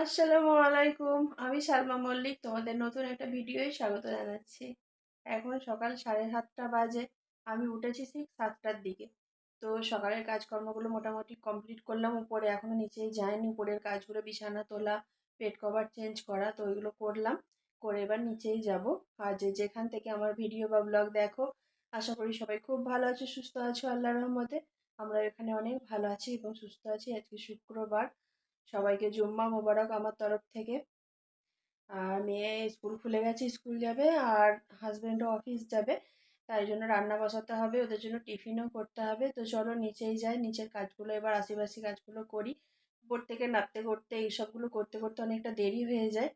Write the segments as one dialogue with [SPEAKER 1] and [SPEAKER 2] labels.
[SPEAKER 1] আসসালামু আলাইকুম। আমি সালমা মল্লিক, তোমাদের নতুন একটা ভিডিওয় স্বাগত জানাচ্ছি। এখন সকাল সাড়ে সাতটা বাজে, আমি উঠেছি ঠিক সাতটার দিকে। তো সকালের কাজকর্মগুলো মোটামুটি কমপ্লিট করলাম, উপরে এখনও নিচেই যায়নি উপরের কাজগুলো বিছানা তোলা পেট কভার চেঞ্জ করা, তো ওইগুলো করলাম। করে এবার নিচেই যাব। আর যে যেখান থেকে আমার ভিডিও বা ব্লগ দেখো, আশা করি সবাই খুব ভালো আছো, সুস্থ আছো, আল্লাহর রহমতে। আমরা এখানে অনেক ভালো আছি এবং সুস্থ আছি। আজকে শুক্রবার সবাইকে জুম্মা মোবারক আমার তরফ থেকে। আর মেয়ে স্কুল খুলে গেছে, স্কুল যাবে আর হাজব্যান্ডও অফিস যাবে। তাই জন্য রান্না বসাতে হবে, ওদের জন্য টিফিনও করতে হবে। তো চলো নিচেই যাই, নিচের কাজগুলো এবার আশেপাশি কাজগুলো করি। উপর থেকে নামতে করতে, এইসবগুলো করতে করতে অনেকটা দেরি হয়ে যায়।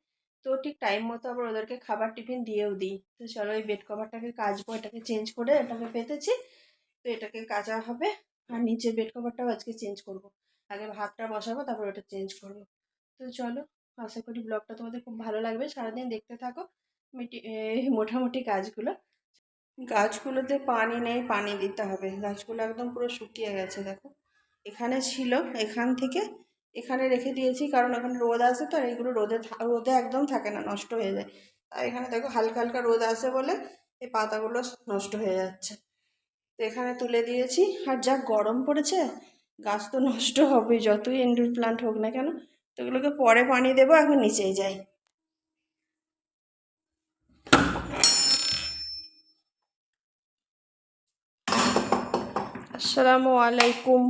[SPEAKER 1] তো ঠিক টাইম মতো আবার ওদেরকে খাবার টিফিন দিয়েও দিই। তো চলো এই বেড কভারটাকে কাচবো, এটাকে চেঞ্জ করে এটাকে পেতেছি। তো এটাকে কাচা হবে, আর নিচের বেড কভারটাও আজকে চেঞ্জ করব। আগে ভাতটা বসাবো, তারপর ওটা চেঞ্জ করব। তো চলো, আশা করি ব্লগটা তোমাদের খুব ভালো লাগবে। সারাদিন দেখতে থাকো মোটামুটি কাজগুলো গাছগুলোতে পানি নেই, পানি দিতে হবে। গাছগুলো একদম পুরো শুকিয়ে গেছে, দেখো। এখানে ছিল, এখান থেকে এখানে রেখে দিয়েছি, কারণ এখানে রোদ আসে তো, আর এইগুলো রোদে রোদে একদম থাকে না, নষ্ট হয়ে যায়। তাই এখানে দেখো হালকা হালকা রোদ আসে বলে এই পাতাগুলো নষ্ট হয়ে যাচ্ছে। তো এখানে তুলে দিয়েছি। আর যা গরম পড়েছে গাছ তো নষ্ট হবে, যতই ইনডোর প্লান্ট হোক না কেন, তো এগুলোকে পরে পানি দেবো, এখন নিচেই যাই। আসসালামু আলাইকুম।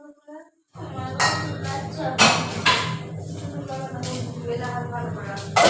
[SPEAKER 1] আছে ভিডিও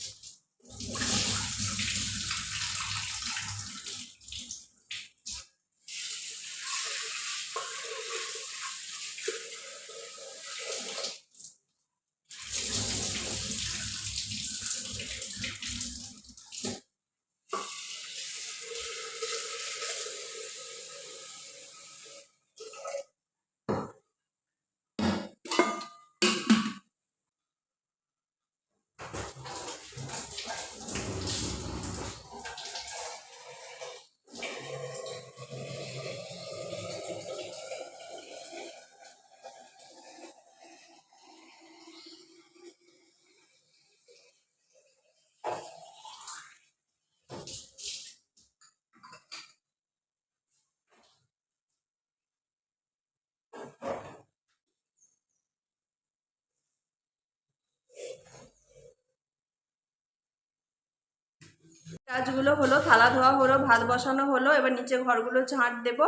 [SPEAKER 1] কাজগুলো হলো থালা ধোয়া হলো, ভাত বসানো হলো, এবার নিচে ঘরগুলো ঝাঁট দেবো।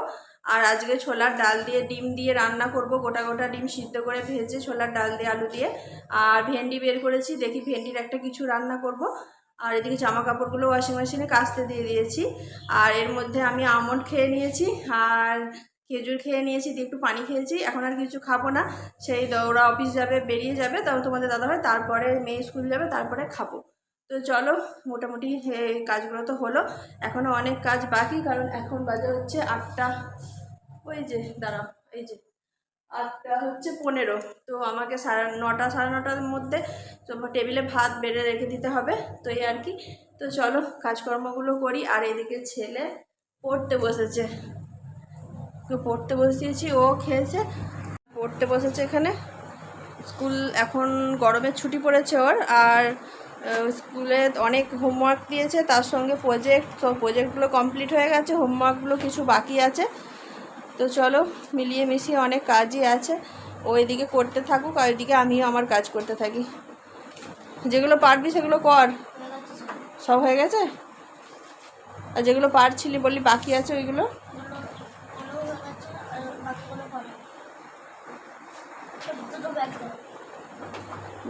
[SPEAKER 1] আর আজকে ছোলার ডাল দিয়ে ডিম দিয়ে রান্না করব, গোটা গোটা ডিম সিদ্ধ করে ভেজে ছোলার ডাল দিয়ে আলু দিয়ে। আর ভেন্ডি বের করেছি, দেখি ভেন্ডির একটা কিছু রান্না করব। আর এদিকে জামা কাপড়গুলো ওয়াশিং মেশিনে কাচতে দিয়ে দিয়েছি। আর এর মধ্যে আমি আমন্ড খেয়ে নিয়েছি, আর খেজুর খেয়ে নিয়েছি, দিয়ে একটু পানি খেয়েছি। এখন আর কিছু খাব না। সেই ওরা অফিস যাবে, বেরিয়ে যাবে, তখন তোমাদের দাদা হয় তারপরে মেয়ে স্কুল যাবে, তারপরে খাব। তো চলো, মোটামুটি কাজগুলো তো হলো। এখনও অনেক কাজ বাকি, কারণ এখন বাজে হচ্ছে আটটা, ওই যে, দাঁড়াও, এই যে, আটটা হচ্ছে পনেরো। তো আমাকে সাড়ে নটা, সাড়ে নটার মধ্যে টেবিলে ভাত বেড়ে রেখে দিতে হবে, তো এই আর কি। তো চলো, কাজকর্মগুলো করি, আর এদিকে ছেলে পড়তে বসেছে। তো পড়তে বসিয়েছি, ও খেয়েছে পড়তে বসেছে এখানে। স্কুল এখন গরমের ছুটি পড়েছে ওর, আর স্কুলে অনেক হোমওয়ার্ক দিয়েছে তার সঙ্গে প্রজেক্ট সব প্রজেক্টগুলো কমপ্লিট হয়ে গেছে হোমওয়ার্কগুলো কিছু বাকি আছে। তো চলো মিলিয়ে মিশিয়ে অনেক কাজই আছে। ও এদিকে করতে থাকুক আর ওইদিকে আমিও আমার কাজ করতে থাকি। যেগুলো পারবি সেগুলো কর। সব হয়ে গেছে? আর যেগুলো পারছিলি বললি বাকি আছে ওইগুলো?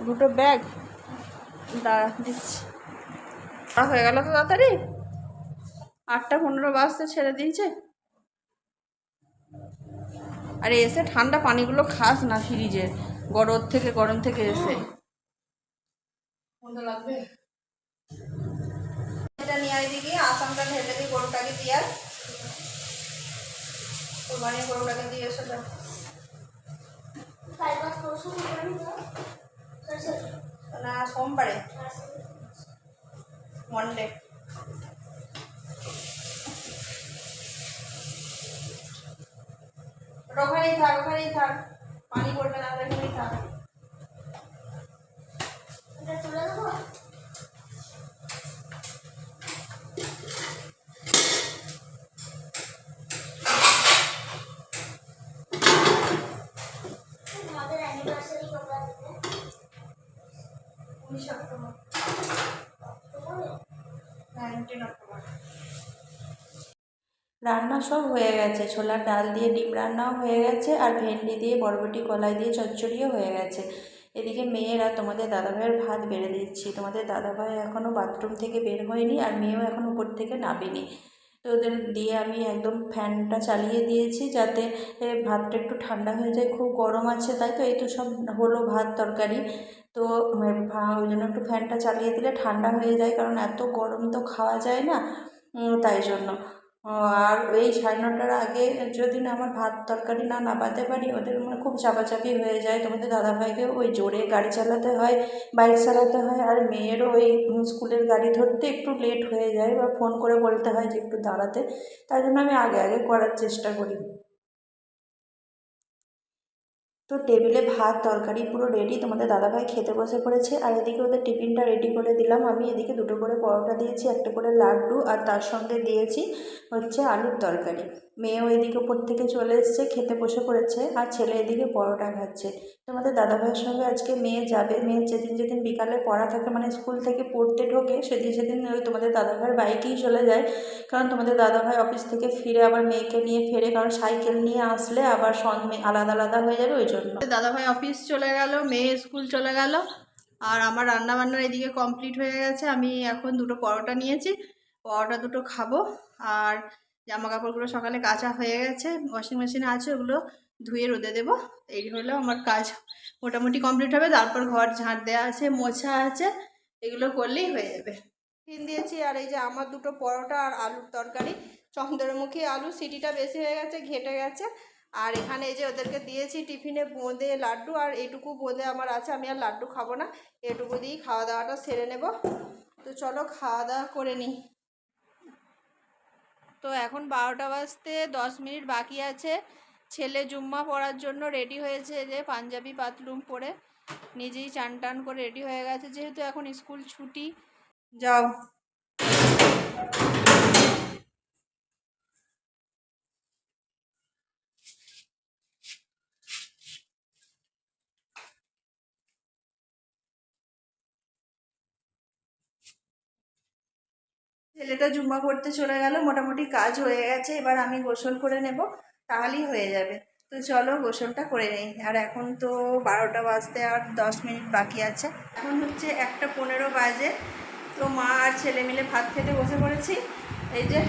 [SPEAKER 1] দুটো ব্যাগ দাঁড়া দিচ্ছি। হয়ে গেল তো তাড়াতাড়ি? আটটা পনেরো বাজতে ছেড়ে দিয়েছে। আরে এসে ঠান্ডা পানিগুলো খাস না ফ্রিজে। গরম থেকে গরম থেকে এসে। লাগবে? এটা নিয়ে আই দিকে আসামটা ঢেলে দিই গরুটাকে দিয়ে কোরবানি গরুটাকে দিয়ে এসে দাও। না সোমবারে। মন্ডে ওখানেই থাক ওখানেই থাক। পানি পড়বে না ওখানেই থাক।
[SPEAKER 2] রান্না সব হয়ে গেছে। ছোলার ডাল দিয়ে ডিম রান্নাও হয়ে গেছে আর ভেন্ডি দিয়ে, বরবটি, কলাই দিয়ে, চচ্চড়িও হয়ে গেছে। এদিকে মেয়েরা, তোমাদের দাদাভাইয়ের ভাত বেড়ে দিচ্ছি। তোমাদের দাদাভাই এখনও বাথরুম থেকে বের হয়নি আর মেয়েও এখন উপর থেকে নামেনি। তো ওদের দিয়ে আমি একদম ফ্যানটা চালিয়ে দিয়েছি যাতে ভাতটা একটু ঠান্ডা হয়ে যায়। খুব গরম আছে তাই তো, এই তো সব হলো ভাত তরকারি। তো ওই জন্য একটু ফ্যানটা চালিয়ে দিলে ঠান্ডা হয়ে যায়, কারণ এত গরম তো খাওয়া যায় না। তাই জন্য। আর এই সাড়ে নটার আগে যদি না আমার ভাত তরকারি না নামাতে পারি, ওদের মানে খুব চাপাচাপি হয়ে যায়। তোমাদের দাদাভাইকে ওই জোরে গাড়ি চালাতে হয়, বাইক চালাতে হয়, আর মেয়েরও ওই স্কুলের গাড়ি ধরতে একটু লেট হয়ে যায় বা ফোন করে বলতে হয় যে একটু দাঁড়াতে। তাই জন্য আমি আগে আগে করার চেষ্টা করি। তো টেবিলে ভাত, তরকারি পুরো রেডি তোমাদের দাদাভাই খেতে বসে পড়েছে। আর এদিকে ওদের টিফিনটা রেডি করে দিলাম। আমি এদিকে দুটো করে পরোটা দিয়েছি, একটা করে লাড্ডু, আর তার সঙ্গে দিয়েছি হচ্ছে আলুর তরকারি। মেয়েও এদিকে উপর থেকে চলে এসছে, খেতে বসে পড়েছে আর ছেলে এদিকে পরোটা খাচ্ছে। তোমাদের দাদাভাইয়ের সঙ্গে আজকে মেয়ে যাবে। মেয়ে যেদিন যেদিন বিকালে পড়া থাকে মানে স্কুল থেকে পড়তে ঢোকে, সেদিন সেদিন ওই তোমাদের দাদাভাইয়ের বাইকেই চলে যায়। কারণ তোমাদের দাদাভাই অফিস থেকে ফিরে আবার মেয়েকে নিয়ে ফেরে, কারণ সাইকেল নিয়ে আসলে আবার সন আলাদা আলাদা হয়ে যাবে ওই জন্য।
[SPEAKER 1] দাদাভাই অফিস চলে গেল, মেয়ে স্কুল চলে গেল, আর আমার রান্না বান্না এদিকে কমপ্লিট হয়ে গেছে। আমি এখন দুটো পরোটা নিয়েছি, পরোটা দুটো খাব, আর জামা কাপড়গুলো সকালে কাঁচা হয়ে গেছে ওয়াশিং মেশিনে আছে, ওগুলো ধুয়ে রোদে দেবো। এই হলো আমার কাজ। মোটামুটি কমপ্লিট হবে, তারপর ঘর ঝাঁট দেওয়া আছে, মোছা আছে, এগুলো করলেই হয়ে যাবে। তিন দিয়েছি, আর এই যে আমার দুটো পরোটা আর আলুর তরকারি। চন্দ্রমুখী আলু, সিটিটা বেশি হয়ে গেছে, ঘেটে গেছে। আর এখানে এই যে ওদেরকে দিয়েছি টিফিনে বোঁদে লাড্ডু, আর এটুকু বোঁদে আমার আছে, আমি আর লাড্ডু খাব না। এটুকু দিয়েই খাওয়া দাওয়াটা সেরে নেব। তো চলো খাওয়া দাওয়া করে নিই। তো এখন বারোটা বাজতে দশ মিনিট বাকি আছে। ছেলে জুম্মা পড়ার জন্য রেডি হয়েছে যে পাঞ্জাবি বাথরুম পরে। নিজেই চান টান করে রেডি হয়ে গেছে। যেহেতু এখন স্কুল ছুটি, যাও। ছেলেটা জুম্মা পড়তে চলে গেল, মোটামুটি কাজ হয়ে গেছে, এবার আমি গোসল করে নেব, তাহলেই হয়ে যাবে। তো চলো গোসলটা করে নেই। আর এখন তো বারোটা বাজতে আর দশ মিনিট বাকি আছে। এখন হচ্ছে একটা পনেরো বাজে। তো মা আর ছেলে মিলে ভাত খেতে বসে পড়েছি। এই যে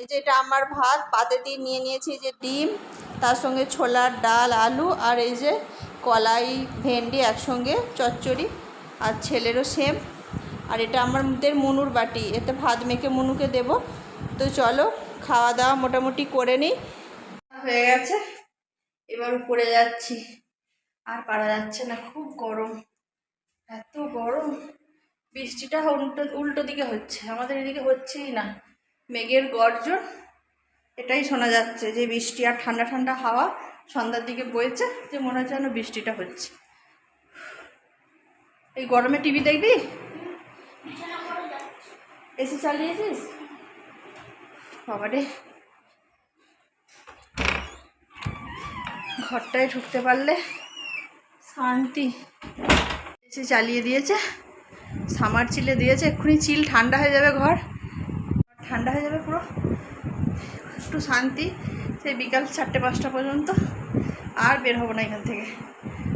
[SPEAKER 1] এই যে এটা আমার ভাত, পাতে দিয়ে নিয়ে নিয়েছি যে ডিম, তার সঙ্গে ছোলার ডাল, আলু, আর এই যে কলাই, ভেন্ডি একসঙ্গে, চচ্চড়ি, আর ছেলেরও সেম। আর এটা আমাদের মনুর বাটি। এতে ভাত মেখে মনুকে দেব। তো চলো, খাওয়া দাওয়া মোটামুটি করে নিই। হয়ে গেছে। এবার উপরে যাচ্ছি। আর পারা যাচ্ছে না, খুব গরম। এত গরম। বৃষ্টিটা উল্টো উল্টো দিকে হচ্ছে। আমাদের এদিকে হচ্ছেই না। মেঘের গর্জন। এটাই শোনা যাচ্ছে যে বৃষ্টি আর ঠান্ডা ঠান্ডা হাওয়া সন্ধ্যার দিকে বইছে যে মনে হচ্ছে যেন বৃষ্টিটা হচ্ছে। এই গরমে টিভি দেখবি? এসি চালিয়েছিস? বাবারে। ঘরটায় ঢুকতে পারলে শান্তি। এসি চালিয়ে দিয়েছে, সামার চিলে দিয়েছে, এক্ষুনি চিল ঠান্ডা হয়ে যাবে ঘর। ঠান্ডা হয়ে যাবে পুরো। একটু শান্তি, সেই বিকাল চারটে পাঁচটা পর্যন্ত। আর বের হব না এখান থেকে।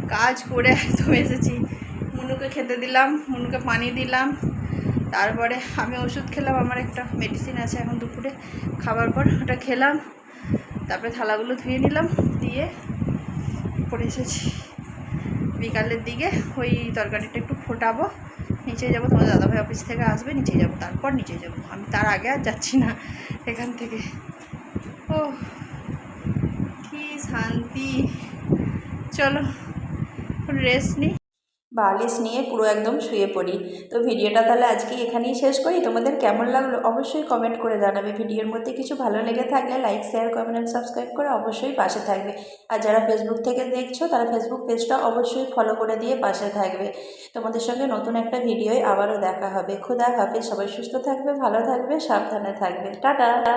[SPEAKER 1] কাজ করে একদম এসেছি। মুনুকে খেতে দিলাম, মুনুকে পানি দিলাম। তারপরে আমি ওষুধ খেলাম, আমার একটা মেডিসিন আছে এখন দুপুরে, খাবার পর ওটা খেলাম, তারপরে থালাগুলো ধুয়ে নিলাম, দিয়ে পরে এসেছি। বিকালের দিকে ওই তরকারিটা একটু ফোটাবো, নিচে যাব, তোমার দাদাভাই অফিস থেকে আসবে, নিচে যাব, তারপর নিচে যাব। আমি তার আগে আর যাচ্ছি না এখান থেকে। ও কি শান্তি। চলো রেস্ট নিই। বালিশ নিয়ে পুরো একদম শুয়ে পড়ি। তো ভিডিওটা তাহলে আজকে এখানেই শেষ করি। তোমাদের কেমন লাগল অবশ্যই কমেন্ট করে জানাবে। ভিডিওর মধ্যে কিছু ভালো লেগে থাকলে like share comment and subscribe করে অবশ্যই পাশে থাকবে। আর যারা ফেসবুক থেকে দেখছ, তারা ফেসবুক পেজটা অবশ্যই ফলো করে দিয়ে পাশে থাকবে। তোমাদের সঙ্গে নতুন একটা ভিডিওয় আবারও দেখা হবে। খুদা হাফেজ। সবাই সুস্থ থাকবে, ভালো থাকবে, সাবধানে থাকবে। টাটা!